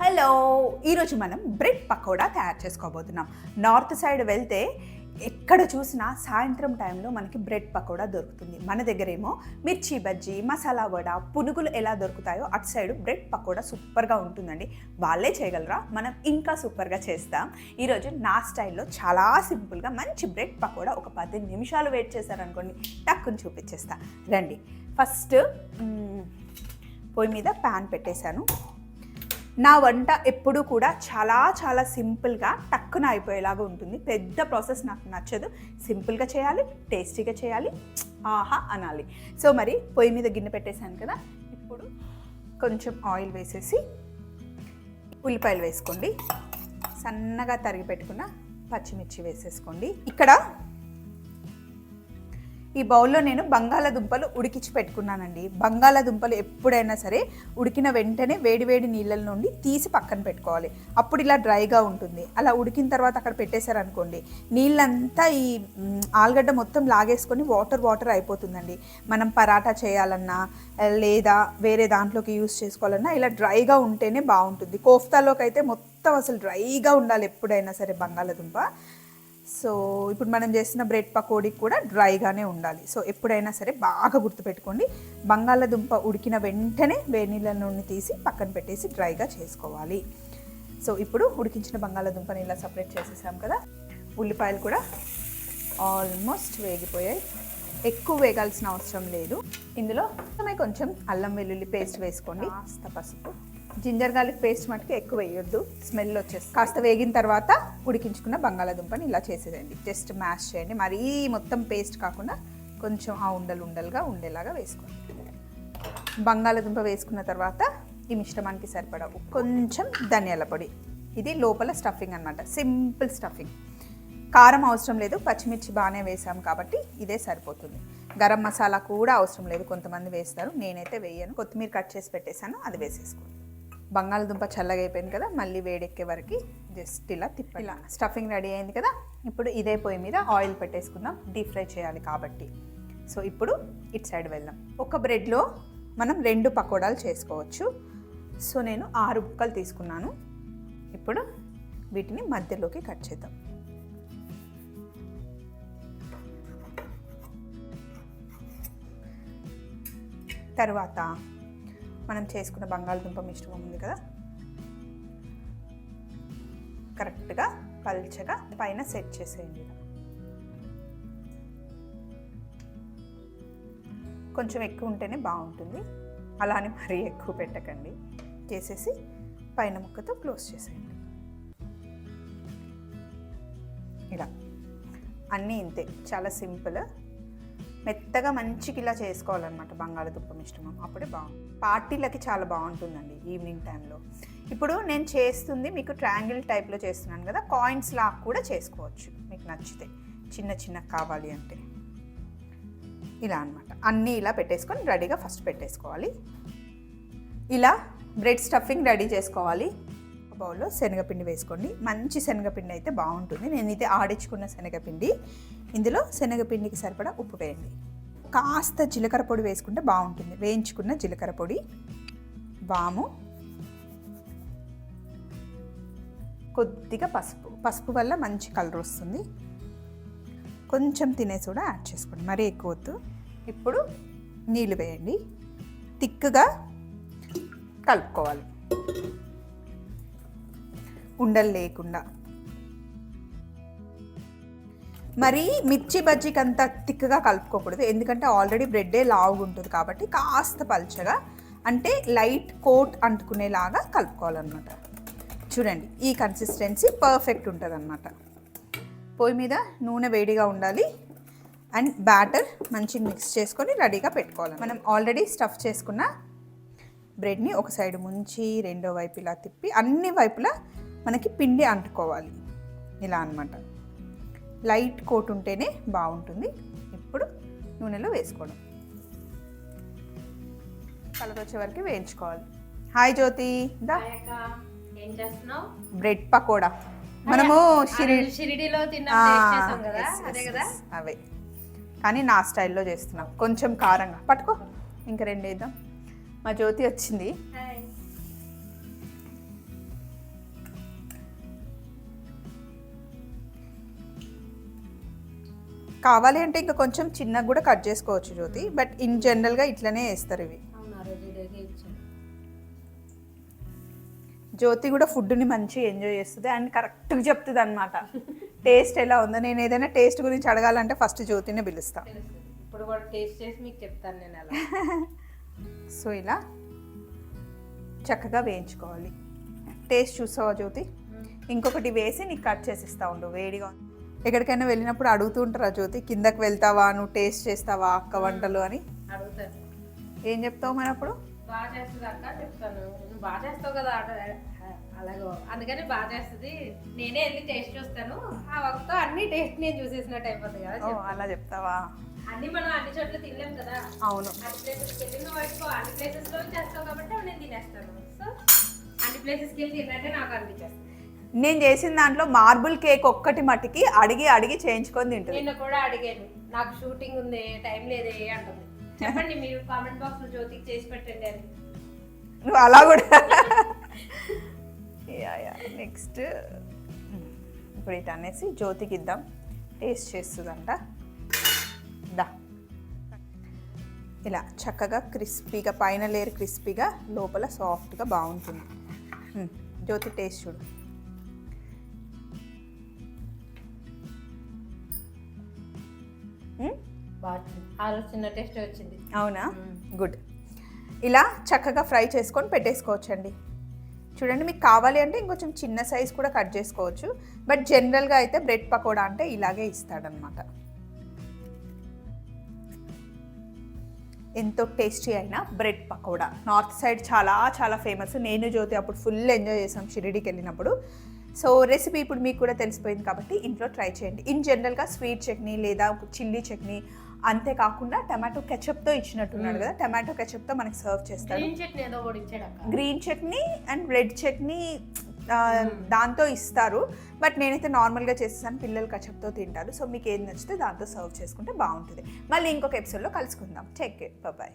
Hello ఈరోజు మనం bread pakoda తయారు చేసుకోబోతున్నాం. నార్త్ సైడ్ వెళ్తే ఎక్కడ చూసినా సాయంత్రం టైంలో మనకి బ్రెడ్ పకోడా దొరుకుతుంది. మన దగ్గర ఏమో మిర్చి బజ్జీ మసాలా వడ పునుగులు ఎలా దొరుకుతాయో అటు సైడ్ బ్రెడ్ పకోడా సూపర్గా ఉంటుందండి. వాళ్ళే చేయగలరా? మనం ఇంకా సూపర్గా చేస్తాం. ఈరోజు నా స్టైల్లో చాలా సింపుల్గా మంచి బ్రెడ్ పకోడా ఒక పది నిమిషాలు వెయిట్ చేశారనుకోండి టక్కుని చూపించేస్తా. రండి. ఫస్ట్ పొయ్యి మీద ప్యాన్ పెట్టేశాను. నా వంట ఎప్పుడూ కూడా చాలా చాలా సింపుల్గా టక్కున అయిపోయేలాగా ఉంటుంది. పెద్ద ప్రాసెస్ నాకు నచ్చదు. సింపుల్గా చేయాలి టేస్టీగా చేయాలి ఆహా అనాలి. సో మరి పొయ్యి మీద గిన్నె పెట్టేశాను కదా ఇప్పుడు కొంచెం ఆయిల్ వేసేసి ఉల్లిపాయలు వేసుకోండి. సన్నగా తరిగి పెట్టుకున్న పచ్చిమిర్చి వేసేసుకోండి. ఇక్కడ ఈ బౌల్లో నేను బంగాళాదుంపలు ఉడికించి పెట్టుకున్నానండి. బంగాళాదుంపలు ఎప్పుడైనా సరే ఉడికిన వెంటనే వేడివేడి నీళ్ళ నుండి తీసి పక్కన పెట్టుకోవాలి. అప్పుడు ఇలా డ్రైగా ఉంటుంది. అలా ఉడికిన తర్వాత అక్కడ పెట్టేశారనుకోండి నీళ్ళంతా ఈ ఆలుగడ్డ మొత్తం లాగేసుకొని వాటర్ వాటర్ అయిపోతుందండి. మనం పరాటా చేయాలన్నా లేదా వేరే దాంట్లోకి యూస్ చేసుకోవాలన్నా ఇలా డ్రైగా ఉంటేనే బాగుంటుంది. కోఫ్తాలోకి అయితే మొత్తం అసలు డ్రైగా ఉండాలి ఎప్పుడైనా సరే బంగాళాదుంప. సో ఇప్పుడు మనం చేసిన బ్రెడ్ పకోడీ కూడా డ్రైగానే ఉండాలి. సో ఎప్పుడైనా సరే బాగా గుర్తుపెట్టుకోండి. బంగాళదుంప ఉడికిన వెంటనే వేడి నీళ్ళ నుండి తీసి పక్కన పెట్టేసి డ్రైగా చేసుకోవాలి. సో ఇప్పుడు ఉడికించిన బంగాళదుంపని ఇలా సపరేట్ చేసేసాం కదా. ఉల్లిపాయలు కూడా ఆల్మోస్ట్ వేగిపోయాయి. ఎక్కువ వేగాల్సిన అవసరం లేదు. ఇందులో కొంచెం అల్లం వెల్లుల్లి పేస్ట్ వేసుకోండి. కాస్త పసుపు. జింజర్ గార్లిక్ పేస్ట్ మటుకు ఎక్కువ వేయొద్దు. స్మెల్ వచ్చేసి కాస్త వేగిన తర్వాత ఉడికించుకున్న బంగాళాదుంపని ఇలా చేసేదండి జస్ట్ మ్యాష్ చేయండి. మరీ మొత్తం పేస్ట్ కాకుండా కొంచెం ఆ ఉండలు ఉండలుగా ఉండేలాగా వేసుకోండి. బంగాళాదుంప వేసుకున్న తర్వాత ఈ మిశ్రమానికి సరిపడా కొంచెం ధనియాల పొడి. ఇది లోపల స్టఫింగ్ అన్నమాట. Simple stuffing. కారం అవసరం లేదు. పచ్చిమిర్చి బాగానే వేసాం కాబట్టి ఇదే సరిపోతుంది. గరం మసాలా కూడా అవసరం లేదు. కొంతమంది వేస్తారు. నేనైతే వేయను. కొత్తిమీర కట్ చేసి పెట్టేశాను. అది వేసేసుకోండి. బంగాళదుంప చల్లగా అయిపోయింది కదా మళ్ళీ వేడెక్కే వరకు జస్ట్ ఇలా తిప్ప ఇలా. స్టఫింగ్ రెడీ అయింది కదా ఇప్పుడు ఇదే పొయ్యి మీద ఆయిల్ పెట్టేసుకుందాం డీప్ ఫ్రై చేయాలి కాబట్టి. సో ఇప్పుడు ఇటు సైడ్ వెళ్దాం. ఒక బ్రెడ్లో మనం రెండు పకోడాలు చేసుకోవచ్చు. సో నేను ఆరు ముక్కలు తీసుకున్నాను. ఇప్పుడు వీటిని మధ్యలోకి కట్ చేద్దాం. తర్వాత మనం చేసుకున్న బంగాళదుంప మిశ్రమం ఉంది కదా? కరెక్ట్గా పల్చగా పైన సెట్ చేసేయండి. కొంచెం ఎక్కువ ఉంటేనే బాగుంటుంది. అలానే మరీ ఎక్కువ పెట్టకండి. చేసేసి పైన ముక్కతో క్లోజ్ చేసేయండి. ఇలా. అన్నీ ఇంతే. చాలా సింపుల్. మెత్తగా మంచిగా ఇలా చేసుకోవాలన్నమాట బంగాళదుంప మిశ్రమం. అప్పుడే బాగుంది పార్టీలకి చాలా బాగుంటుందండి ఈవినింగ్ టైంలో. ఇప్పుడు నేను చేస్తుంది మీకు ట్రయాంగిల్ టైప్లో చేస్తున్నాను కదా కాయిన్స్ లా కూడా చేసుకోవచ్చు. మీకు నచ్చితే చిన్న చిన్న కావాలి అంటే. ఇలా అన్నమాట. అన్నీ ఇలా పెట్టేసుకొని రెడీగా ఫస్ట్ పెట్టేసుకోవాలి. ఇలా బ్రెడ్ స్టఫింగ్ రెడీ చేసుకోవాలి. బౌల్లో శనగపిండి వేసుకోండి. మంచి శనగపిండి అయితే బాగుంటుంది. నేనైతే ఆడించుకున్న శనగపిండి. ఇందులో శనగపిండికి సరిపడా ఉప్పు వేయండి. కాస్త జీలకర్ర పొడి వేసుకుంటే బాగుంటుంది. వేయించుకున్న జీలకర్ర పొడి వాము కొద్దిగా పసుపు. పసుపు వల్ల మంచి కలర్ వస్తుంది. కొంచెం తినే సోడా యాడ్ చేసుకోండి. మరీ ఎక్కువ వద్దు. ఇప్పుడు నీళ్ళు వేయండి. తిక్కుగా కలుపుకోవాలి. ఉండలు లేకుండా. మరి మిర్చి బజ్జీకి అంత తిక్కగా కలుపుకోకూడదు. ఎందుకంటే ఆల్రెడీ బ్రెడ్డే లావుగా ఉంటుంది కాబట్టి కాస్త పల్చగా అంటే లైట్ కోట్ అంటుకునేలాగా కలుపుకోవాలన్నమాట. చూడండి ఈ కన్సిస్టెన్సీ పర్ఫెక్ట్ ఉంటుంది అనమాట పొయ్యి మీద నూనె వేడిగా ఉండాలి. అండ్ బ్యాటర్ మంచిగా మిక్స్ చేసుకొని రెడీగా పెట్టుకోవాలి మనం ఆల్రెడీ స్టఫ్ చేసుకున్న బ్రెడ్ని ఒక సైడ్ ముంచి రెండో వైపు ఇలా తిప్పి అన్ని వైపులా మనకి పిండి అంటుకోవాలి. ఇలా అన్నమాట. లైట్ కోట్ ఉంటేనే బాగుంటుంది. ఇప్పుడు నూనెలో వేసుకోవడం. కలర్ వచ్చే వరకు వేయించుకోవాలి. హాయ్ జ్యోతి. దా. అక్క, ఏం చేస్తున్నావు? బ్రెడ్ పకోడా. మనము షిరిడిలో అవే. కానీ నా స్టైల్లో చేస్తున్నాం. కొంచెం కారంగా. పట్టుకో. ఇంకా రెండు వేద్దాం. మా జ్యోతి వచ్చింది. కావాలి అంటే ఇంకా కొంచెం చిన్నగా కూడా కట్ చేసుకోవచ్చు జ్యోతి బట్ ఇన్ జనరల్గా ఇట్లనే వేస్తారు ఇవి. జ్యోతి కూడా ఫుడ్ని మంచిగా ఎంజాయ్ చేస్తుంది అండ్ కరెక్ట్గా చెప్తుంది అనమాట టేస్ట్ ఎలా ఉందో. నేను ఏదైనా టేస్ట్ గురించి అడగాలంటే ఫస్ట్ జ్యోతినే పిలుస్తా. తెలుస్తుంది ఇప్పుడు కూడా టేస్ట్ చేసి మీకు చెప్తాను నేను అలా. సో ఇలా చక్కగా వేయించుకోవాలి. టేస్ట్ చూసావా జ్యోతి? ఇంకొకటి వేసి నీకు కట్ చేసి ఇస్తా ఉండు వేడిగా ఉంది. ఎక్కడికైనా వెళ్ళినప్పుడు అడుగుతూ ఉంటారా జ్యోతి కిందకి వెళ్తావా? నువ్వు టేస్ట్ చేస్తావా అక్క వంటలు? అని. అడుగుతాను. ఏం చెప్తావు మరి అప్పుడు? బాగా చేస్తుంది అక్క చెప్తాను. నువ్వు బాగా చేస్తావు కదా అలాగో. అందుకని బాగా చేస్తుంది. నేనే వెళ్ళి టేస్ట్ చూస్తాను. ఆ ఒక్కతో అన్ని టేస్ట్ నేను చూసేసినట్టు అయిపోతుంది కదా. అలా చెప్తావా? అన్ని మనం అన్ని చోట్ల తినలేం కదా. అవును. అన్ని ప్లేసెస్కి వెళ్ళి నువ్వు వైపు అన్ని ప్లేసెస్లో చేస్తావు కాబట్టి నేను తినేస్తాను. సో అన్ని ప్లేసెస్కి వెళ్ళి తిన్నట్టే నాకు అనిపించేస్తుంది. నేను చేసిన దాంట్లో మార్బుల్ కేక్ ఒక్కటి మట్టికి అడిగి అడిగి చేయించుకొని తింటుంది. నిన్న కూడా అడిగాను. నాకు షూటింగ్ ఉంది టైం లేదే అంటుంది. చెప్పండి మీరు కామెంట్ బాక్స్లో జ్యోతికి చేసి పెట్టండి అని. నువ్వు అలా కూడా యా యా. నెక్స్ట్ ఇప్పుడు ఇటు అనేసి జ్యోతికి ఇద్దాం. టేస్ట్ చేస్తుందంట. దా. ఇలా చక్కగా క్రిస్పీగా పైన లేయర్ క్రిస్పీగా లోపల సాఫ్ట్గా బాగుంటుంది. జ్యోతి టేస్ట్ చూడు. మ్మ్? బాగుంది. ఆ రోజు చిన్న టేస్ట్ వచ్చింది. అవునా? గుడ్ ఇలా చక్కగా ఫ్రై చేసుకొని పెట్టేసుకోవచ్చండి. చూడండి మీకు కావాలి అంటే ఇంకొంచెం చిన్న సైజ్ కూడా కట్ చేసుకోవచ్చు. బట్ జనరల్గా అయితే బ్రెడ్ పకోడా అంటే ఇలాగే ఇస్తాడనమాట ఎంతో టేస్టీ అయిన బ్రెడ్ పకోడా. నార్త్ సైడ్ చాలా చాలా ఫేమస్ నేను జ్యోతి అప్పుడు ఫుల్ ఎంజాయ్ చేసాం షిరిడీకి వెళ్ళినప్పుడు. సో రెసిపీ ఇప్పుడు మీకు కూడా తెలిసిపోయింది కాబట్టి ఇంట్లో ట్రై చేయండి. ఇన్ జనరల్గా స్వీట్ చట్నీ లేదా చిల్లీ చట్నీ అంతేకాకుండా టమాటో కెచప్తో ఇచ్చినట్టున్నాడు కదా టమాటో కెచప్తో మనకి సర్వ్ చేస్తాడు green chutney and red chutney దాంతో ఇస్తారు. బట్ నేనైతే నార్మల్గా చేసేసాను పిల్లలు కచప్తో తింటారు. సో మీకు ఏది నచ్చితే దాంతో సర్వ్ చేసుకుంటే బాగుంటుంది. మళ్ళీ ఇంకొక ఎపిసోడ్లో కలుసుకుందాం. Take care bye